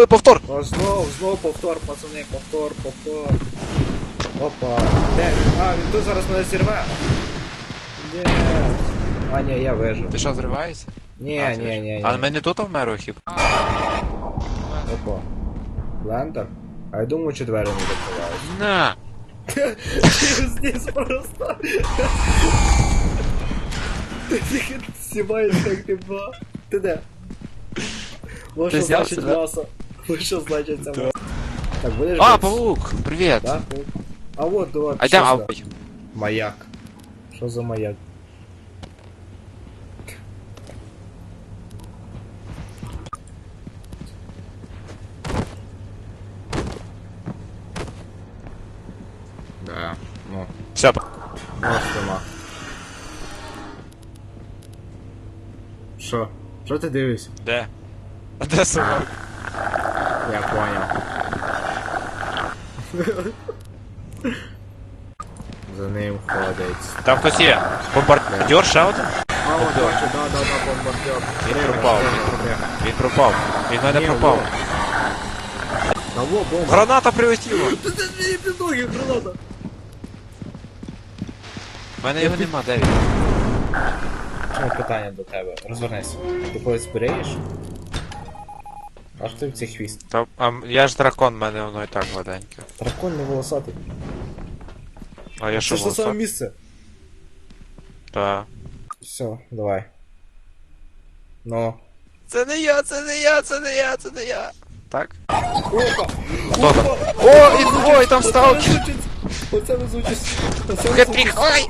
Е, Повтор! О, знов, знов повтор, пацани, повтор, повтор. Опа. Де він? А, він тут зараз мене зірве. Ні. А, ні, я вижу. Ти що, зриваєшся? Ні, А, ні, ти ні, ж- ні. А ми не тут вмерли хіп? Опа. Блендер? А я думаю, чи двері не відкриваються. На! Здесь просто. Ти знімаєш як ти ба. Ти де? Ти що знявся, значить м'ясо. Вот що значить це Да. м'ясо. Так, будеш А, битися? паук! Привіт! Да? паук? А вот, вот. А що йдем, за- а... Маяк. Що за маяк? Да, ну, Все, ось нема. Що? Що ти дивишся? де? А де собак? Я понял. За ним ходить. Там хтось є. Бомбардер один? А, от, да, да, да, бомбардер. Він пропав, він пропав. Він пропав. Він мене пропав. Бомба. Граната прилетіла! Під ноги, граната. У мене його нема, де він? Ну, питання до тебе. Розвернись. Ти когось збереш? Аж ти в цей хвіст. Та, а я ж дракон, в мене воно і так гладеньке. Дракон не волосатий. А я що Це ж те саме волосат? місце. Та. Все, давай. Ну. Це не я, це не я, це не я, це не я. Так? Хто там? О, і, ой, там сталкер! Оце везучість. Оце Хетрік, ой!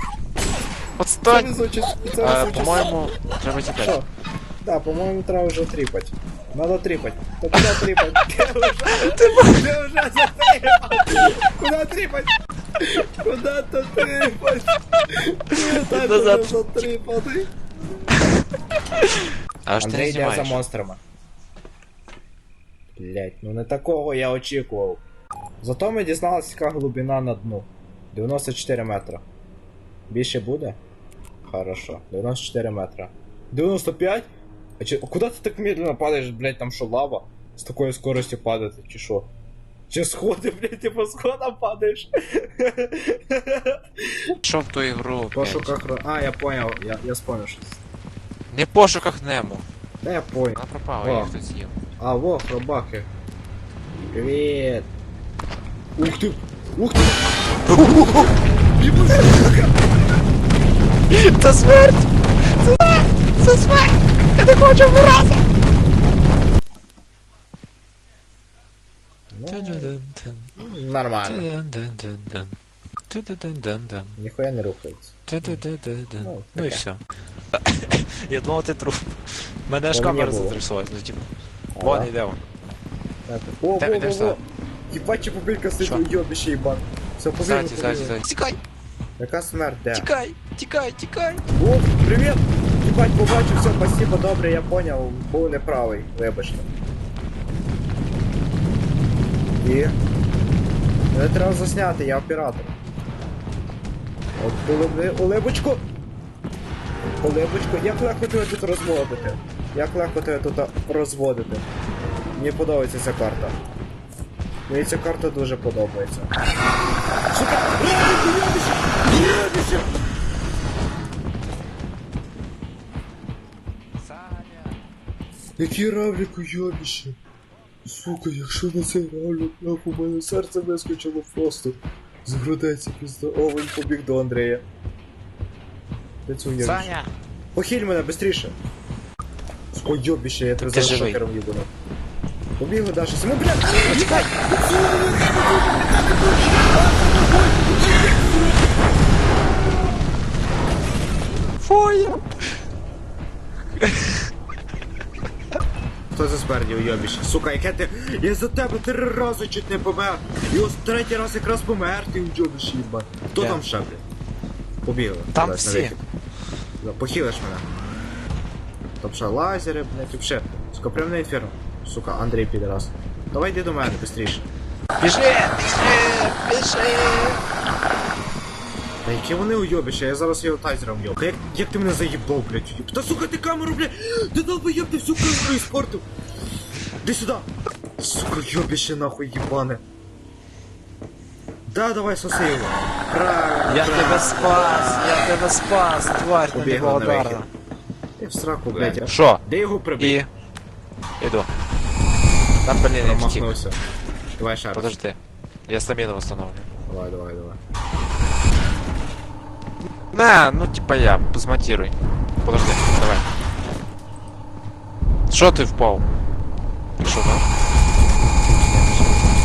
Отстань! везучість. Це А, везучість. по-моєму, треба тікати. Що? Да, по-моєму, треба вже тріпать. Надо тріпать. Та куди тріпать? Ти вже, ти вже затріпать. Куди тріпать? Куди то тріпать? Ти Назад. вже затріпати. А ж ти не Андрій йде за знімаєш. монстрами. Блять, ну не такого я очікував. Зато ми дізналися, яка глибина на дну. 94 метра. Більше буде? Хорошо. 94 метра. 95? А чи... а куди ти так медленно падаєш, блять, там що лава? З такою скоростю падати, чи що? Чи сходи, блять, ти по сходам падаєш? Що в ту блядь? пошуках... А, я понял, я, я спомнив щось. Не пошуках Немо. Та я понял. Вона пропала, я хтось з'їв. А, во, хробаки. Привет. Ух ты! Ух ты! Це смерть! Це смерть! Я не хочу вмирати! Ну, нормально. Ніхуя не рухається. Ну, Ну і таке. все. Я думав, ти труп. Мене ж Та мені камера було. затряслась, ну типу. Ага. Вон іде він. Так. О, во, Та, во, йдеш во. сюди. Єбать, чи побілька Що? сидить уйобище їбан. Все, побігли, Ззаді, ззаді, побігли. ззаді. Тікай! Яка смерть, де? Тікай! Тікай, тікай! О, привіт! Єбать, побачив, все, спасибо, добре, я поняв, був неправий, вибачте. І... Мене треба засняти, я оператор. От улиби... улибочку! Улибочку, як легко тебе тут розводити? Як легко тебе тут розводити? Мені подобається ця карта. Мені ця карта дуже подобається. Сука! Який равлик уйобище? Сука, якщо на цей равлик, нахуй, мене серце вискочило просто. З грудеться пізда. О, він побіг до Андрея. Де це уйобище? Саня! Похиль мене, быстріше! Сука, уйобище, я тебе зараз шокером їбану. Побігли, Даша. Симо, блядь! Чекай! Фоя! Хто за спереді уйобище? Сука, яке ти... Я за тебе три рази чуть не помер. І ось третій раз якраз помер, ти уйобище, їбать. Хто Я. там ще, блядь? Побігли. Там на всі. вихід. Да, Похилиш мене. Там ще лазери, блядь, вообще. Сука, прям на інферно. Сука, Андрій підраз. Давай йди до мене, быстріше. Біжи! Біжи! Біжи! Та які вони уйобище, я зараз його тайзером йоб. Як, як ти мене заїбав, блядь? Та сука, ти камеру, блядь! Ти долбоєб, ти всю камеру іспортив! Іди сюди! Сука, ёбище нахуй ебане. Да, давай соси його. Правильно, Я тебе спас, я тебе спас, тварь ти Побігла на. Ти в сраку, блядь. Що? Де його прибив? І... Іду. Та блін, я втік. Промахнувся. Давай раз. Подожди. Я стаміну восстановлю. Давай, давай, давай. На, ну типа я, смонтируй. Подожди, давай. Що ти впав? Ти що, да?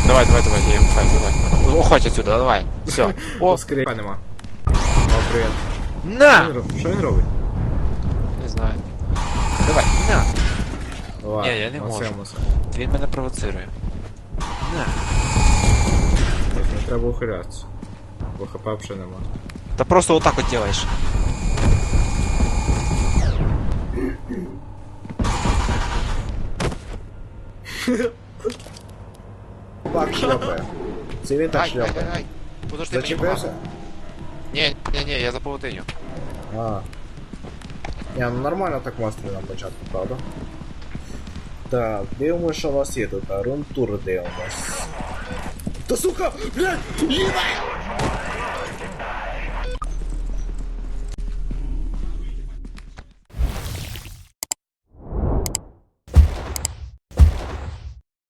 Давай, давай, давай, я його впав, давай. Уходь отсюда, давай. Все. О, О, скорее. нема. О, привіт. Що на! він роб- Що він робить? Не знаю. Давай, на! Давай, Ні, я не на можу. цьому все. Він мене провоцирує. На. Так, Не треба ухилятися. Бо хп вже нема. Та просто отак от делаєш. Так шльопає. Це він так Ай, ай, ай, шльопає. ай. Подожди, мені Зачепився? погано. Ні, ні, ні, я за паутиню. А. Ні, ну нормально так монстри на початку, правда? Так, дивимося, що у вас є тут. Рунтур дивимось. Та сука! Блядь! Їбать!